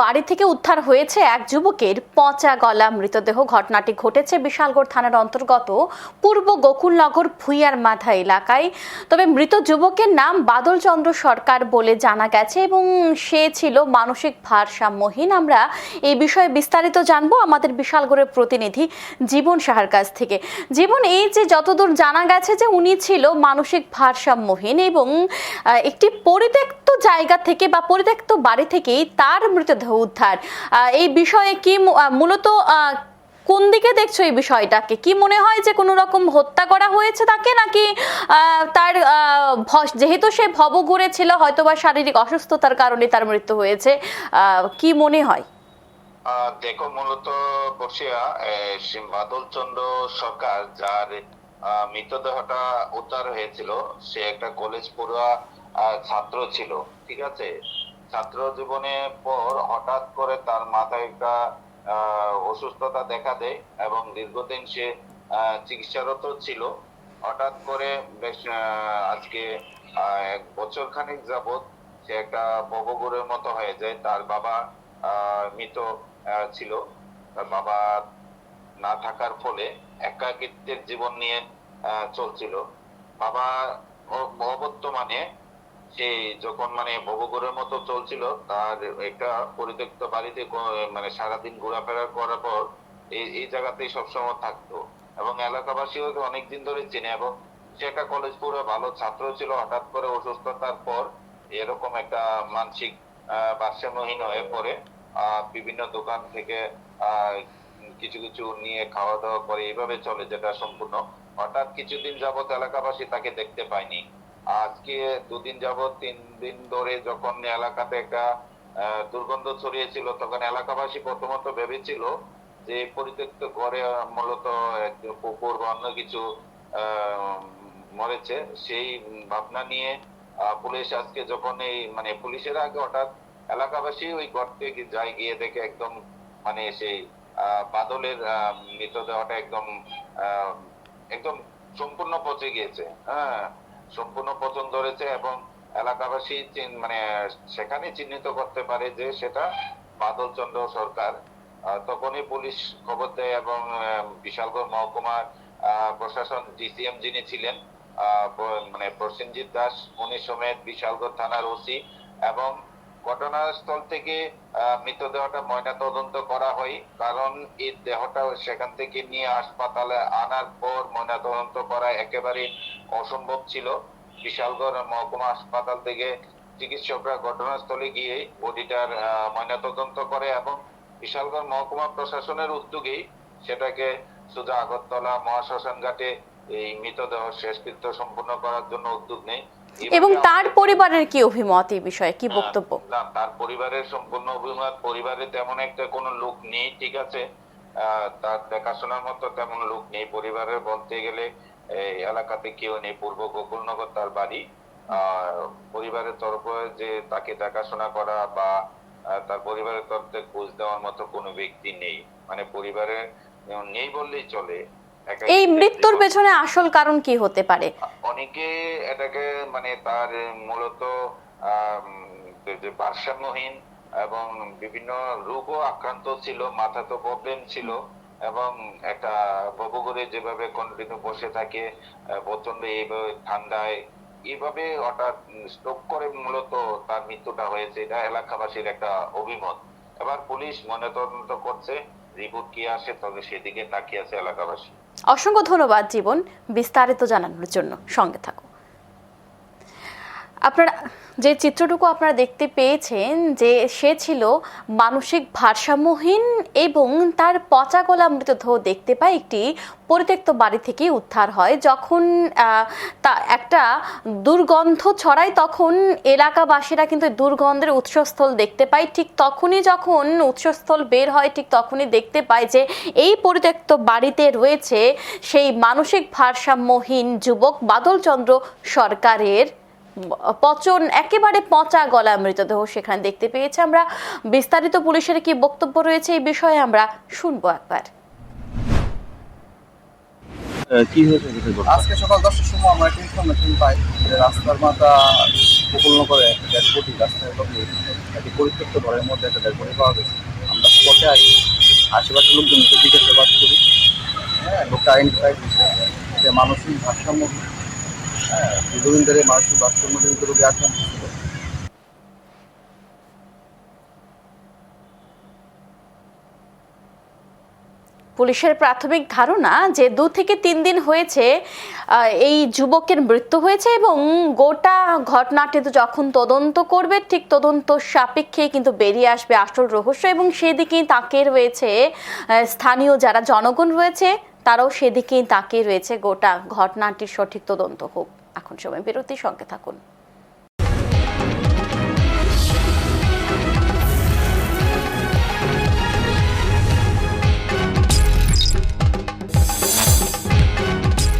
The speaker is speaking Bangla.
বাড়ি থেকে উদ্ধার হয়েছে এক যুবকের পচা গলা মৃতদেহ। ঘটনাটি ঘটেছে বিশালগড় থানার অন্তর্গত পূর্ব গোকুলনগর ভুইয়ার মাথা এলাকায়। তবে মৃত যুবকের নাম বাদল চন্দ্র সরকার বলে জানা গেছে এবং সে ছিল মানসিক ভারসাম্যহীন। আমরা এই বিষয়ে বিস্তারিত জানব আমাদের বিশালগড়ের প্রতিনিধি জীবন সাহার কাছ থেকে। জীবন, এই যে যতদূর জানা গেছে যে উনি ছিল মানসিক ভারসাম্যহীন এবং একটি পরিত্যক্ত জায়গা থেকে বা পরিত্যক্ত বাড়ি থেকেই তার মৃতদেহ উদ্ধার। এই বিষয়ে কি মূলত কোন দিকে দেখছ এই বিষয়টাকে? কি মনে হয় যে কোনো রকম হত্যা করা হয়েছে তাকে, নাকি তার যেহেতু সে ভবঘুরে ছিল হয়তো বা শারীরিক অসুস্থতার কারণে তার মৃত্যু হয়েছে কি মনে হয়? দেখো, মূলত বসিয়া বাদল চন্দ্র সরকার, যার মৃতদেহটা উদ্ধার হয়েছিল, সে একটা কলেজ পড়ুয়া ছাত্র ছিল, ঠিক আছে? ছাত্র জীবনে পর হঠাৎ করে তার মাথায় একটা অসুস্থতা দেখা দেয় এবং দীর্ঘদিন সে চিকিৎসারত ছিল। হঠাৎ করে বেশ আজকে এক বছর খানিক যাবত সে একটা ববগুরের মতো হয়ে যায়। তার বাবা মৃত ছিল। তার বাবা না থাকার ফলে একাকিত্বের জীবন নিয়ে চলছিল। বাবা অবর্তমানে সে যখন মানে ববগুরের মতো চলছিল, তার একটা পরিত্যক্ত বাড়িতে মানে সারাদিন ঘোরাফেরা করার পর এই এই জায়গাতেই সবসময় থাকতো। এবং এলাকাবাসীও অনেকদিন ধরে চেনে এবং সে একটা কলেজ পুরো ভালো ছাত্র ছিল, হঠাৎ করে অসুস্থতার পর এরকম একটা মানসিক ভারসাম্যহীন হয়ে পড়ে। বিভিন্ন দোকান থেকে কিছু কিছু নিয়ে খাওয়া দাওয়া করে, এইভাবে চলে যেটা সম্পূর্ণ। হঠাৎ কিছুদিন যাবত এলাকাবাসী তাকে দেখতে পায়নি। আজকে দুদিন যাবত তিন দিন ধরে যখন এলাকাতে একটা দুর্গন্ধ ছড়িয়েছিল, তখন এলাকাবাসী প্রথমত ভেবেছিল যে পরিত্যক্ত ঘরে মূলত কুকুর বা অন্য কিছু মরেছে। সেই ভাবনা নিয়ে পুলিশ আজকে যখন এই মানে পুলিশের আগে হঠাৎ এলাকাবাসী ওই থেকে যায়, গিয়ে দেখে একদম মানে সেই বাদলের মৃতদেহটা একদম একদম সম্পূর্ণ পচে গিয়েছে। হ্যাঁ। সম্পূর্ণ পতন ধরেছে এবং এলাকাবাসী মানে সেখানে চিহ্নিত করতে পারে যে সেটা বাদল চন্দ্র সরকার তখনই পুলিশ খবর দেয় এবং বিশালগড় মহকুমার প্রশাসন, ডিসিএম যিনি ছিলেন মানে প্রসেনজিৎ দাস উনি সমেত বিশালগড় থানার ওসি এবং ঘটনাস্থল থেকে মৃতদেহটা ময়না তদন্ত করা হয়, কারণ এই দেহটা সেখান থেকে নিয়ে হাসপাতালে আনার পর ময়না তদন্ত করা একেবারে অসম্ভব ছিল। বিশালগড় মহকুমা হাসপাতাল থেকে চিকিৎসকরা ঘটনাস্থলে গিয়ে বডিটার ময়না তদন্ত করে এবং বিশালগড় মহকুমা প্রশাসনের উদ্যোগেই সেটাকে সোজা আগরতলা মহাশ্মশান ঘাটে এই মৃতদেহ শেষকৃত্য সম্পূর্ণ করার জন্য উদ্যোগ নেই এবং তার পরিবারের কি অভিমত এই বিষয়ে? কি বক্তব্য? না তার পরিবারের সম্পূর্ণ অভিমত পরিবারে তেমন একটা কোনো লোক নেই ঠিক আছে? তার দেখাশোনার মতো তেমন লোক নেই। পরিবারের বলতে গেলে এই এলাকাতে কেউ নেই। পূর্ব গোকুলনগর তার বাড়ি। আহ, পরিবারের তরফে যে তাকে দেখাশোনা করা বা তার পরিবারের তরফ থেকে খোঁজ দেওয়ার মতো কোনো ব্যক্তি নেই। মানে পরিবারের নেই বললেই চলে। এই মৃত্যুর পেছনে আসল কারণ কি হতে পারে? অনেকে এটাকে মানে তার মূলত যে ভারসাম্যহীন এবং বিভিন্ন রোগও আক্রান্ত ছিল মাথা তো প্রবলেম ছিল এবং একটা ববগরে যেভাবে কন্টিনিউ বসে থাকে প্রচণ্ড এইভাবে ঠান্ডায় এইভাবে হঠাৎ স্ট্রোক করে মূলত তার মৃত্যুটা হয়েছে। এটা এলাকাবাসীর একটা অভিমত। এবার পুলিশ ময়নাতদন্ত করছে রিপোর্ট কি আসে তবে সেদিকে তাকিয়ে আছে এলাকাবাসী। অসংখ্য ধন্যবাদ জীবন। বিস্তারিত জানানোর জন্য সঙ্গে থাকো আপনারা, যে চিত্রটুকু আপনারা দেখতে পেয়েছেন যে সে ছিল মানসিক ভারসাম্যহীন এবং তার পচা গলা মৃতদেহ দেখতে পায় একটি পরিত্যক্ত বাড়ি থেকে উদ্ধার হয়। যখন তা একটা দুর্গন্ধ ছড়ায় তখন এলাকাবাসীরা কিন্তু দুর্গন্ধের উৎসস্থল দেখতে পায়। ঠিক তখনই যখন উৎসস্থল বের হয়, ঠিক তখনই দেখতে পায় যে এই পরিত্যক্ত বাড়িতে রয়েছে সেই মানসিক ভারসাম্যহীন যুবক বাদলচন্দ্র সরকারের পচন একেবারে পচা গলা মৃতদেহ সেখানে দেখতে পেয়েছে আমরা। বিস্তারিত পুলিশের কি বক্তব্য রয়েছে এই বিষয়ে আমরা শুনব একবার। কি হয়েছে আজকে সকাল দশটার সময় আমরা একটা ইনফরমেশন পাই যে রাস্তার মাথা উপকূল করে একটা বডি রাস্তায় লগে একটি পরিত্যক্ত ঘরের মধ্যে একটা পাওয়া গেছে। আমরা স্পটে আসি আশেপাশের লোকজনকে জিজ্ঞাসাবাদ করি। হ্যাঁ লোকটা আইডেন্টিফাই যে মানসিক ভারসাম্য ধরে রোগে আক্রান্ত পুলিশের প্রাথমিক ধারণা যে দু থেকে তিন দিন হয়েছে এই যুবকের মৃত্যু হয়েছে এবং গোটা ঘটনাটি তো যখন তদন্ত করবে, ঠিক তদন্ত সাপেক্ষে কিন্তু বেরিয়ে আসবে আসল রহস্য এবং সেদিকেই তাকিয়ে রয়েছে স্থানীয় যারা জনগণ রয়েছে, তারাও সেদিকেই তাকিয়ে রয়েছে গোটা ঘটনাটির সঠিক তদন্ত হোক। এখন সময় বিরতি সঙ্গে থাকুন।